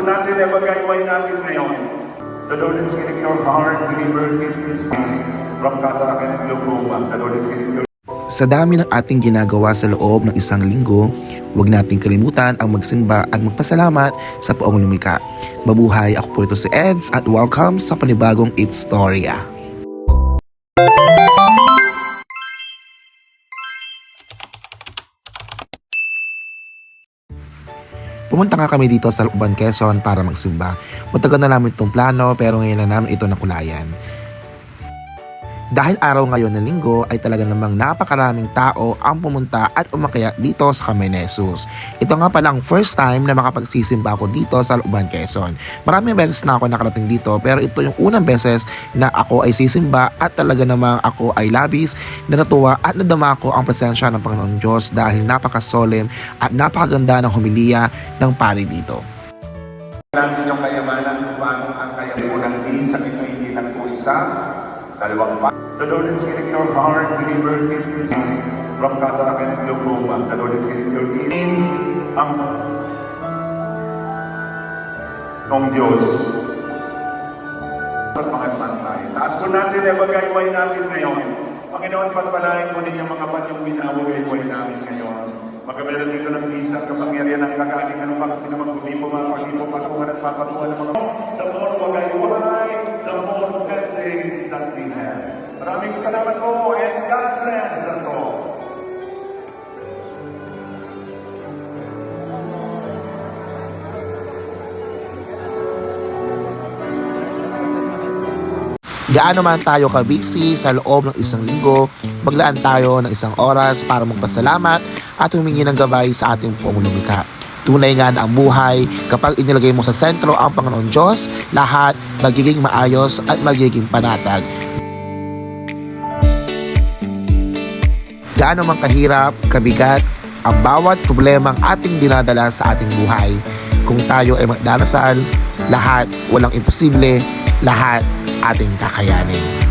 po natin ay magayway natin ngayon. The Lord is healing your heart, believer, in this from cataract and glaucoma. The Lord is healing your Sa dami ng ating ginagawa sa loob ng isang linggo, huwag nating kalimutan ang magsimba at magpasalamat sa poong lumika. Mabuhay ako po ito si Eds at welcome sa panibagong It's Storya. Pumunta nga kami dito sa Lukban, Quezon para magsimba. Matagal na namin itong plano pero ngayon na namin ito nakulayan. Dahil araw ngayon ng linggo ay talaga namang napakaraming tao ang pumunta at umakyat dito sa Kamenesus. Ito nga palang first time na makapagsisimba ako dito sa Lukban, Quezon. Maraming beses na ako nakarating dito pero ito yung unang beses na ako ay sisimba at talaga namang ako ay labis na natuwa at nadama ko ang presensya ng Panginoon Diyos dahil napakasolemn at napakaganda ng humiliya ng pari dito. natin yung kayamanan kung paano ang kayamanan ng isa ito hindi lang po isa, dalawang pa. The Lord is healing your heart, believer, in this from cataract and glaucoma. The Lord is healing your healing ang ng Diyos. At mga santay. Taas po natin ay magayway natin ngayon. Panginoon, pagpalain mo ninyo mga panyong winawagayway namin ngayon. Magkabala dito ng misa kapangyarihan ng kagaling pa kasi naman gumipo mga pagipo patungan at papatungan ng mga the more magayway, Maraming salamat po and God bless us all. Gaano man tayo ka-busy sa loob ng isang linggo, maglaan tayo ng isang oras para magpasalamat at humingi ng gabay sa ating poong lumikha. Tunay nga na ang buhay, kapag inilagay mo sa sentro ang Panginoon Diyos, lahat magiging maayos at magiging panatag. Gaano man kahirap, kabigat, ang bawat problema ang ating dinadala sa ating buhay. Kung tayo ay magdarasal, lahat, walang imposible, lahat ating kakayanin.